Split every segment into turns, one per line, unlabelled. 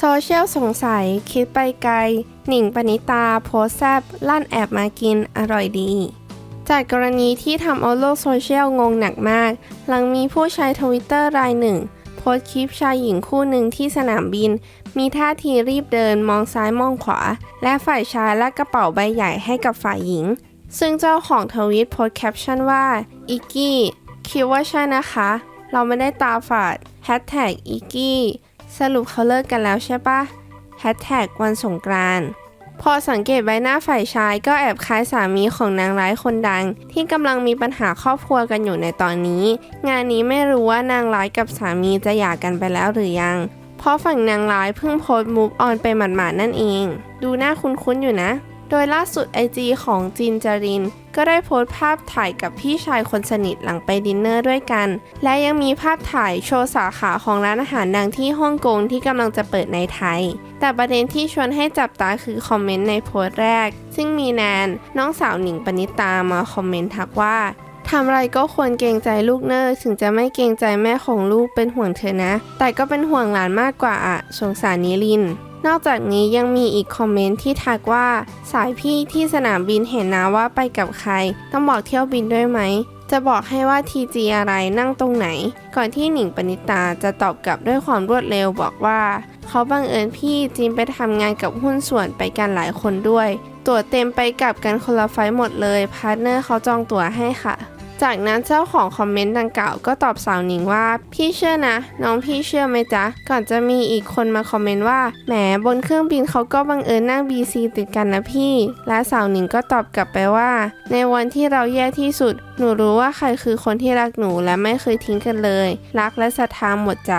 โซเชียลสงสัย คิดไปไกล หนิงปณิตา โพสแซบลั่นแอบมากิน อร่อยดี จากกรณีที่ทำเอาโลกโซเชียลงงหนักมาก หลังมีผู้ใช้ทวิตเตอร์รายหนึ่ง โพสคลิปชายหญิงคู่หนึ่งที่สนามบิน มีท่าทีรีบเดินมองซ้ายมองขวา และฝ่ายชายละกระเป๋าใบใหญ่ให้กับฝ่ายหญิง ซึ่งเจ้าของทวิตโพสแคปชั่นว่าอิกกี้คิดว่าใช่นะคะ เราไม่ได้ตาฝาดแฮชแท็กอิกกี้ สรุปเขาเลิกกันแล้วใช่ปะแฮชแท็กวันสงกรานต์พอสังเกตใบหน้าฝ่ายชายก็แอบคล้ายสามีของนางร้ายคนดัง ที่กำลังมีปัญหาครอบครัวกันอยู่ในตอนนี้ งานนี้ไม่รู้ว่านางร้ายกับสามีจะหย่ากันไปแล้วหรือยัง เพราะฝั่งนางร้ายเพิ่งโพสต์มูฟออนไปหมาดๆนั่นเอง ดูหน้าคุ้นๆอยู่นะ โดยล่าสุด IG ของจินจาริน ก็ได้โพสต์ภาพถ่ายกับพี่ชายคนสนิทหลังไปดินเนอร์ด้วยกัน และยังมีภาพถ่ายโชว์สาขาของร้านอาหารดังที่ฮ่องกงที่กำลังจะเปิดในไทย แต่ประเด็นที่ชวนให้จับตาคือคอมเมนต์ในโพสต์แรก ซึ่งมีแนนน้องสาวหนิงปณิตามาคอมเมนต์ทักว่าทำอะไรก็ควรเกรงใจลูกเนอร์ถึงจะไม่เกรงใจแม่ของลูกเป็นห่วงเธอนะ แต่ก็เป็นห่วงหลานมากกว่าอะสงสารนิลิน นอกจากนี้ยังมีอีกคอมเมนต์ที่ทักว่า สายพี่ที่สนามบินเห็นนะว่าไปกับใคร ต้องบอกเที่ยวบินด้วยไหม จะบอกให้ว่าทีจีอะไรนั่งตรงไหน ก่อนที่หนิงปณิตาจะตอบกลับด้วยความรวดเร็วบอกว่า เขาบังเอิญพี่จีนไปทำงานกับหุ้นส่วนไปกันหลายคนด้วย ตั๋วเต็มไปกับกันคนละไฟล์หมดเลยพาร์ทเนอร์เขาจองตั๋วให้ค่ะ จากนั้นเจ้าของคอมเมนต์ดังกล่าวก็ตอบสาวหนิงว่า พี่เชื่อนะ น้องพี่เชื่อไหมจ๊ะ ก่อนจะมีอีกคนมาคอมเมนต์ว่าแหมบนเครื่องบินเขาก็บังเอิญนั่ง BC ติดกันนะพี่ และสาวหนิงก็ตอบกลับไปว่า ในวันที่เราแย่ที่สุด หนูรู้ว่าใครคือคนที่รักหนูและไม่เคยทิ้งกันเลย รักและศรัทธาหมดใจ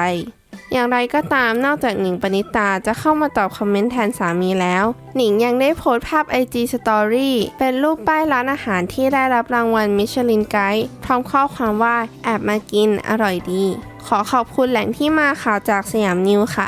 อย่างไรก็ตามนอกจากหนิงปณิตาจะเข้ามาตอบคอมเมนต์แทนสามีแล้ว หนิงยังได้โพสต์ภาพ IG Story เป็นรูปป้ายร้านอาหารที่ได้รับรางวัลมิชลินไกด์พร้อมข้อความว่าแอบมากินอร่อยดี ขอขอบคุณแหล่งที่มาข่าวจากสยามนิวค่ะ